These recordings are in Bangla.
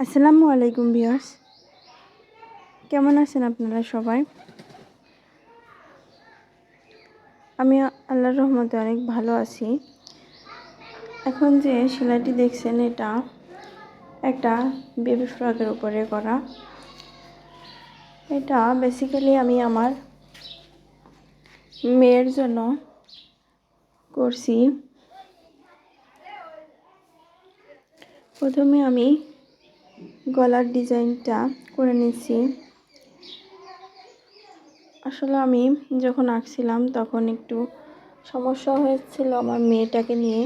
আসসালামু আলাইকুম ভিউয়ার্স। কেমন আছেন আপনারা সবাই? আমি আল্লাহর রহমতে অনেক ভালো আছি। এখন যে সেলাইটি দেখছেন এটা একটা বেবি ফ্রকের উপরে করা। এটা বেসিক্যালি আমি আমার মেয়ের জন্য করছি। প্রথমে আমি গলার ডিজাইনটা করে নিচ্ছি আসলে আমি যখন আঁকছিলাম তখন একটু সমস্যা হয়েছিল। আমার মেয়েটাকে নিয়ে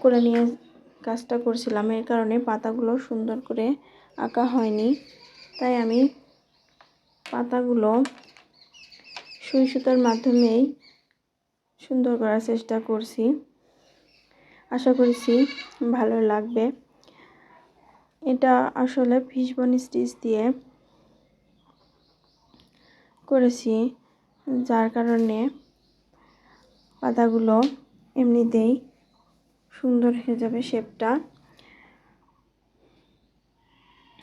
করে নিয়ে কাজটা করছিলাম। এর কারণে পাতাগুলো সুন্দর করে আঁকা হয়নি। তাই আমি পাতাগুলো সুই সুতার মাধ্যমেই সুন্দর করার চেষ্টা করছি। আশা করছি ভালো লাগবে। এটা আসলে ফিশবন স্টিচ দিয়ে করেছি, যার কারণে পাতাগুলো এমনিতেই সুন্দর হয়ে যাবে শেপটা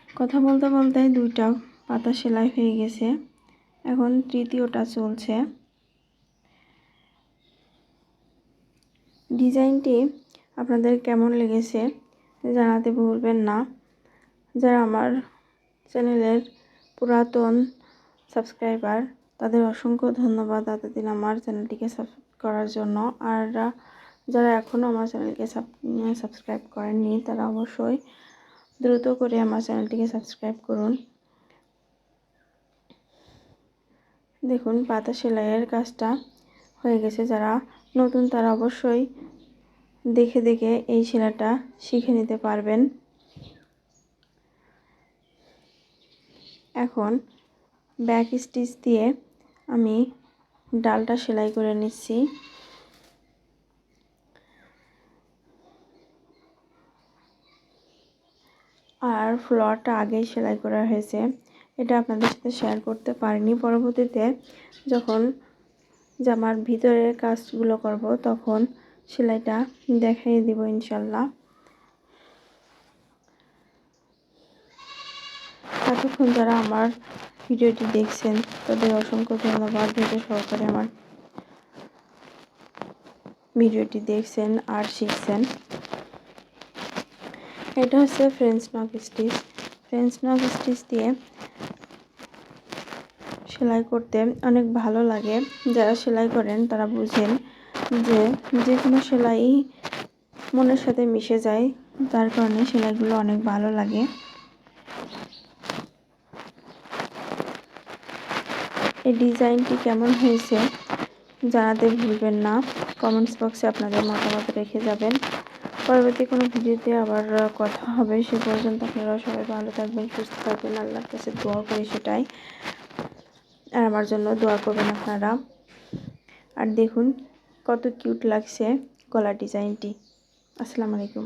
কথা বলতে বলতে দুইটা পাতা সেলাই হয়ে গেছে, এখন তৃতীয়টা চলছে। ডিজাইনটি আপনাদের কেমন লেগেছে জানাতে ভুলবেন না। যারা আমার চ্যানেলের পুরাতন সাবস্ক্রাইবার, তাদের অসংখ্য ধন্যবাদ এতদিন আমার চ্যানেলটিকে সাবস্ক্রাইব করার জন্য। আর যারা এখনও আমার চ্যানেলকে সাবস্ক্রাইব করেননি, তারা অবশ্যই দ্রুত করে আমার চ্যানেলটিকে সাবস্ক্রাইব করুন। দেখুন, পাতা সেলাইয়ের কাজটা হয়ে গেছে। যারা নতুন, তারা অবশ্যই দেখে দেখে এই সেলাইটা শিখে নিতে পারবেন। এখন ব্যাক স্টিচ দিয়ে আমি ডালটা সেলাই করে নিচ্ছি। আর ফ্লোরটা আগেই সেলাই করা হয়েছে। এটা আপনাদের সাথে শেয়ার করতে পারিনি। পরবর্তীতে যখন জামার ভিতরের কাজগুলো করব, তখন সেলাইটা দেখাই দিব ইনশাল্লাহ। এতক্ষণ যারা আমার ভিডিওটি দেখছেন, তাদের অসংখ্য ধন্যবাদ। ধৈর্য সহকারে আমার ভিডিওটি দেখছেন আর শিখছেন। এটা হচ্ছে French knot stitch French knot stitch দিয়ে সেলাই করতে অনেক ভালো লাগে। যারা সেলাই করেন, তারা বুঝেন যে যে কোনো সেলাই মনের সাথে মিশে যায়, তার কারণে সেলাইগুলো অনেক ভালো লাগে। এই ডিজাইনটি কেমন হয়েছে জানাতে ভুলবেন না। কমেন্টস বক্সে আপনাদের মতামত রেখে যাবেন। পরবর্তী কোনো ভিডিওতে আবার কথা হবে। সে পর্যন্ত আপনারা সবাই ভালো থাকবেন, সুস্থ থাকবেন। আল্লাহর কাছে দোয়া করি সেটাই। আর আমার জন্য দোয়া করবেন আপনারা। আর দেখুন কত কিউট লাগছে গলা ডিজাইনটি। আসসালামু আলাইকুম।